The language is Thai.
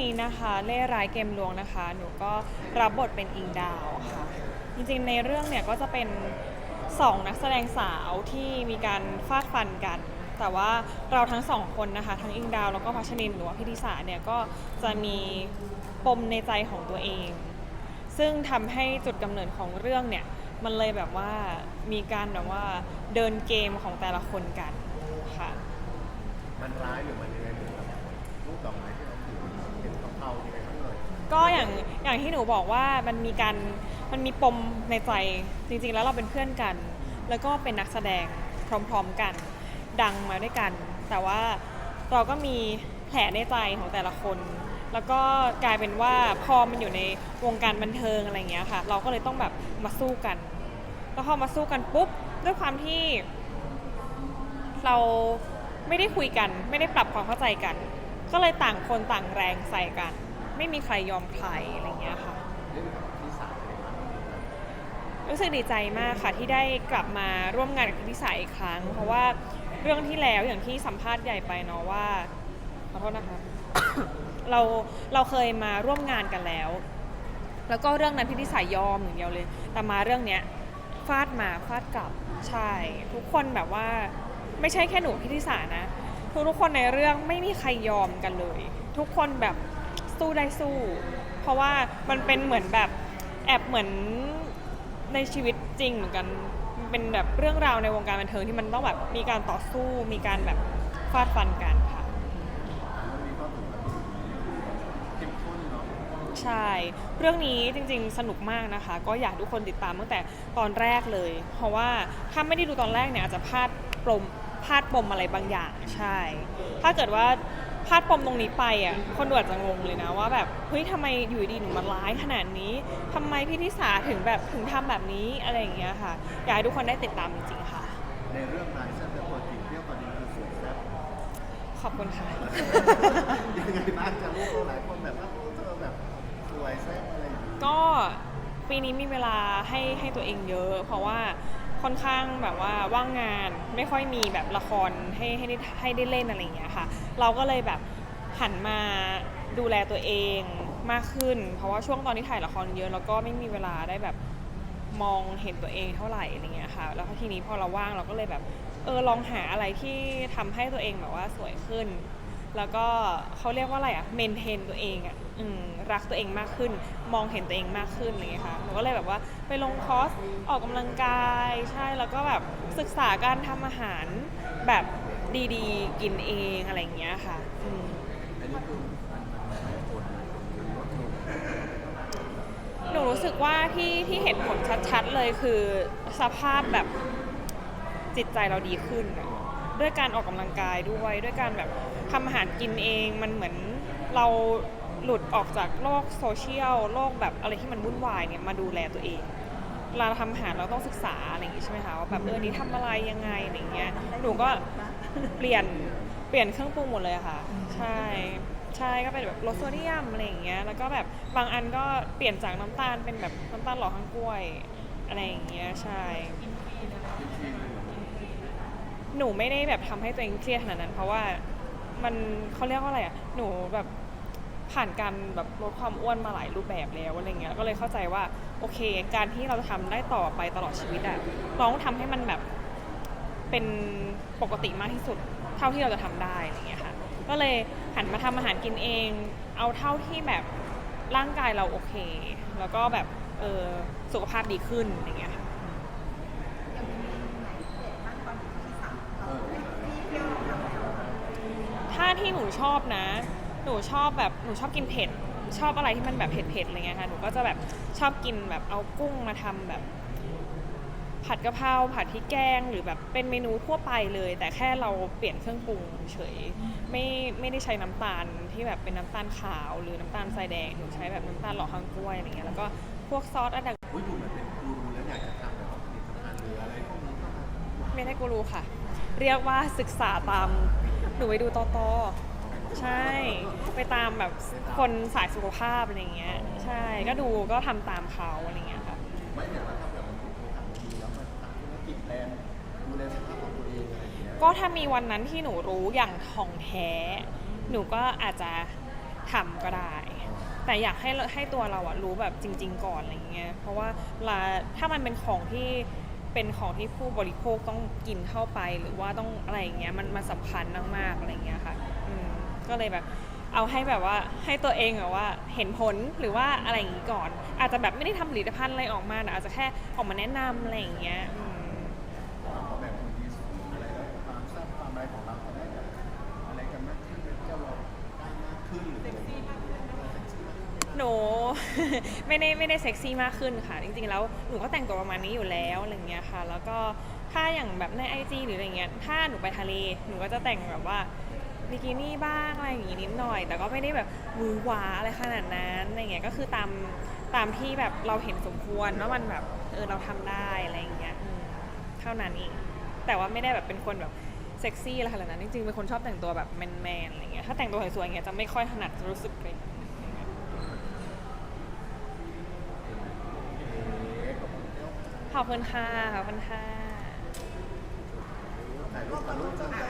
นี้นะคะเล่ร้ายเกมลวงนะคะ หนูก็รับบทเป็นอิงดาวค่ะ จริงๆในเรื่องเนี่ยก็จะเป็นสองนักแสดงสาวที่มีการฟาดฟันกัน แต่ว่าเราทั้งสองคนนะคะ ทั้งอิงดาวแล้วก็พัชรินหรือว่าพิธิสาเนี่ยก็จะมีปมในใจของตัวเอง ซึ่งทำให้จุดกำเนิดของเรื่องเนี่ยมันเลยแบบว่ามีการแบบว่าเดินเกมของแต่ละคนกันค่ะ มันร้ายหรือมันยังไงหรือรูปดอกไม้ที่ ก็อย่างอย่างที่หนูบอกว่ามันมีการมันมีปมในใจจริงๆ แล้วเราเป็นเพื่อนกัน แล้วก็เป็นนักแสดงพร้อมๆกัน ดังมาด้วยกัน แต่ว่าเราก็มีแผลในใจของแต่ละคน แล้วก็กลายเป็นว่าพอมันอยู่ในวงการบันเทิงอะไรอย่างเงี้ยค่ะ เราก็เลยต้องแบบมาสู้กัน แล้วพอมาสู้กันปุ๊บด้วยความที่ เราไม่ได้คุยกัน ไม่ได้ปรับความเข้าใจกัน ก็เลยต่างคนต่างแรงใส่กัน ไม่มีใครยอมใครอะไรเงี้ยค่ะรู้สึกดีใจมากค่ะที่ได้กลับมาร่วมงานกับคุณพิสายอีกครั้ง เพราะว่าเรื่องที่แล้วอย่างที่สัมภาษณ์ใหญ่ไปเนาะว่าขอโทษนะคะเราเราเคยมาร่วมงานกันแล้ว แล้วก็เรื่องนั้นพี่พิสายยอมอย่างเดียวเลย แต่มาเรื่องเนี้ยฟาดมาฟาดกลับใช่ทุกคนแบบว่าไม่ใช่แค่หนูพิธิสานะทุกทุกคนในเรื่องไม่มีใครยอมกันเลย ทุกคนแบบ สู้ได้สู้ เพราะว่ามันเป็นเหมือนแบบแอบเหมือนในชีวิตจริงเหมือนกันมันเป็นแบบเรื่องราวในวงการบันเทิงที่มันต้องแบบมีการต่อสู้มีการแบบฟาดฟันกันค่ะ ใช่ เรื่องนี้จริงๆ สนุกมากนะคะ ก็อยากทุกคนติดตามตั้งแต่ตอนแรกเลย เพราะว่าถ้าไม่ได้ดูตอนแรกเนี่ยอาจจะพลาดปมพลาดปมอะไรบางอย่าง ใช่ ถ้าเกิดว่า พลาดปมตรงนี้ไปอะคนดูอาจจะงงเลยนะว่าแบบเฮ้ยทำไมอยู่ดีหนูมันร้ายขนาดนี้ทำไมพี่ทิสาถึงแบบถึงทำแบบนี้อะไรอย่างเงี้ยค่ะอยากให้ทุกคนได้ติดตามจริงๆค่ะ ในเรื่องนายแซ่บแต่ตัวจริงเที่ยวตอนนี้คือสวยแซ่บ ขอบคุณค่ะ ยังไงบ้างจะลูกเราหลายคนแบบว่าเธอแบบสวยแซ่บอะไรอย่างงี้ก็ปีนี้มีเวลาให้ให้ตัวเองเยอะ เพราะว่า ค่อนข้างแบบว่าว่างงานไม่ค่อยมีแบบละครให้ให้ได้ให้ได้เล่นอะไรอย่างเงี้ยค่ะ เราก็เลยแบบหันมาดูแลตัวเองมากขึ้น เพราะว่าช่วงตอนที่ถ่ายละครเยอะแล้วก็ไม่มีเวลาได้แบบมองเห็นตัวเองเท่าไหร่อะไรเงี้ยค่ะ แล้วทีนี้พอเราว่างเราก็เลยแบบเออลองหาอะไรที่ทำให้ตัวเองแบบว่าสวยขึ้น แล้วก็เขาเรียกว่าอะไรอะเมนเทนตัวเองอะอมรักตัวเองมากขึ้น มองเห็นตัวเองมากขึ้นอะไรอย่างเงี้ยค่ะหนูก็เลยแบบว่าไปลงคอร์สออกกำลังกายใช่แล้วก็แบบศึกษาการทำอาหารแบบดีๆ กินเองอะไรอย่างเงี้ยค่ะอืมอันนี้คือมันมันหลายคนเลยมันลดลงหนูรู้สึกว่าที่ที่เห็นผลชัดๆเลยคือสภาพแบบจิตใจเราดีขึ้นอะ ด้วยการออกกำลังกายด้วย ด้วยการแบบทำอาหารกินเองมันเหมือนเราหลุดออกจากโลกโซเชียลโลกแบบอะไรที่มันวุ่นวายเนี่ยมาดูแลตัวเองเวลาเราทำอาหารเราต้องศึกษาอะไรอย่างงี้ใช่ไหมคะว่าแบบเออนี้ทำอะไรยังไงอะไรอย่างเงี้ยหนูก็เปลี่ยนเปลี่ยนเครื่องปรุงหมดเลยอะค่ะ ใช่ใช่ก็เป็นแบบลดโซเดียมอะไรอย่างเงี้ยแล้วก็แบบบางอันก็เปลี่ยนจากน้ำตาลเป็นแบบน้ำตาลหล่อข้างกล้วยอะไรอย่างเงี้ยใช่ หนูไม่ได้แบบทำให้ตัวเองเครียดขนาดนั้น เพราะว่ามันเขาเรียกว่าอะไรอะหนูแบบผ่านการแบบลดความอ้วนมาหลายรูปแบบแล้วอะไรเงี้ยก็เลยเข้าใจว่าโอเค การที่เราจะทำได้ต่อไปตลอดชีวิตอะเราต้องทำให้มันแบบเป็นปกติมากที่สุด เท่าที่เราจะทำได้อะไรเงี้ยค่ะก็เลยหันมาทำอาหารกินเอง เอาเท่าที่แบบร่างกายเราโอเค แล้วก็แบบเออสุขภาพดีขึ้นอย่างเงี้ยค่ะ ถ้าที่หนูชอบนะ หนูชอบแบบหนูชอบกินเผ็ด ชอบอะไรที่มันแบบเผ็ดๆอะไรเงี้ยค่ะ หนูก็จะแบบชอบกินแบบเอากุ้งมาทำแบบ ผัดกะเพราผัดพริกแกงหรือแบบเป็นเมนูทั่วไปเลย แต่แค่เราเปลี่ยนเครื่องปรุงเฉย ไม่ไม่ได้ใช้น้ำตาลที่แบบเป็นน้ำตาลขาวหรือน้ำตาลทรายแดง หนูใช้แบบน้ำตาลหล่อข้างกล้วยอะไรเงี้ย แล้วก็พวกซอสอันดับอุ้ยดูเหมือนเป็นกูรูแล้วอยากจะทำแบบว่าผลิตภัณฑ์หรืออะไรพวกนี้ก็มาไม่ได้กูรู้ค่ะ เรียกว่าศึกษาตาม หนูไปดูตอตอใช่ ไปตามแบบคนสายสุขภาพอะไรเงี้ย ใช่ ก็ดูก็ทำตามเขาอะไรเงี้ยค่ะ ไม่เนี่ยว่าถ้าแบบมันถูกทำดีแล้วมันทำธุรกิจแบรนด์ดูแลสุขภาพของตัวเองอะไรอย่างเงี้ยก็ถ้ามีวันนั้นที่หนูรู้อย่างท่องแท้ หนูก็อาจจะทำก็ได้ แต่อยากให้ให้ตัวเราอะรู้แบบจริง ๆ ก่อนอะไรเงี้ยเพราะว่าเวลาถ้ามันเป็นของที่ เป็นของที่ผู้บริโภคต้องกินเข้าไปหรือว่าต้องอะไรอย่างเงี้ยมันมันสำคัญมากๆอะไรเงี้ยค่ะอืมก็เลยแบบเอาให้แบบว่าให้ตัวเองแบบว่าเห็นผลหรือว่าอะไรอย่างงี้ก่อน อาจจะแบบไม่ได้ทำผลิตภัณฑ์อะไรออกมาแต่อาจจะแค่ออกมาแนะนำอะไรอย่างเงี้ยอืม ไม่ได้ไม่ได้เซ็กซี่มากขึ้นค่ะ จริงๆ แล้วหนูก็แต่งตัวประมาณนี้อยู่แล้วอะไรเงี้ยค่ะ แล้วก็ถ้าอย่างแบบในไอจีหรืออะไรเงี้ยถ้าหนูไปทะเลหนูก็จะแต่งแบบว่าบิกินี่บ้างอะไรอย่างงี้นิดหน่อย แต่ก็ไม่ได้แบบหวือหวาอะไรขนาดนั้นอะไรเงี้ยก็คือตามตามที่แบบเราเห็นสมควรว่ามันแบบเออเราทำได้อะไรอย่างเงี้ยเท่านั้นเองแต่ว่าไม่ได้แบบเป็นคนแบบเซ็กซี่อะไรขนาดนั้นจริงๆเป็นคนชอบแต่งตัวแบบแมนๆอะไรเงี้ยถ้าแต่งตัวสวยๆอย่างเงี้ยจะไม่ค่อยถนัดจะรู้สึกเกรง ขอบคุณค่ะขอบคุณค่ะ ถ่ายรูปถ่ายรูป